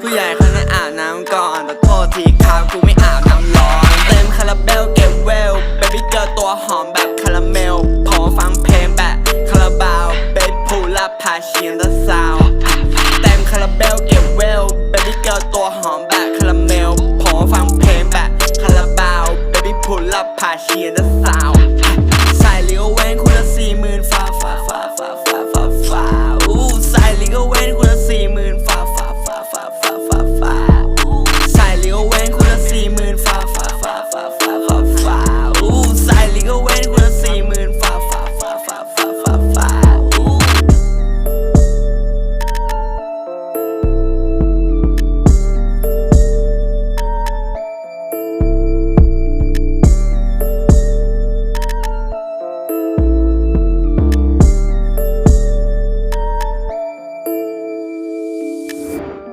ผู้ใหญ่เขาให้อาบน้ำก่อนแต่โทษทีครับกูไม่อาบน้ำร้อน เต็มคาราเบลเก็บเวลเบบี้เจอตัวหอมแบบคาราเมล พอฟังเพลงแบบคาราบาวเบสพูลับพาเชียนตะซาวเต็มคาราเบลเก็บเวลเบบี้เจอตัวหอมแบบคาราเมล พอฟังเพลงแบบคาราบาวเบบี้พูลับพาเชียนตะ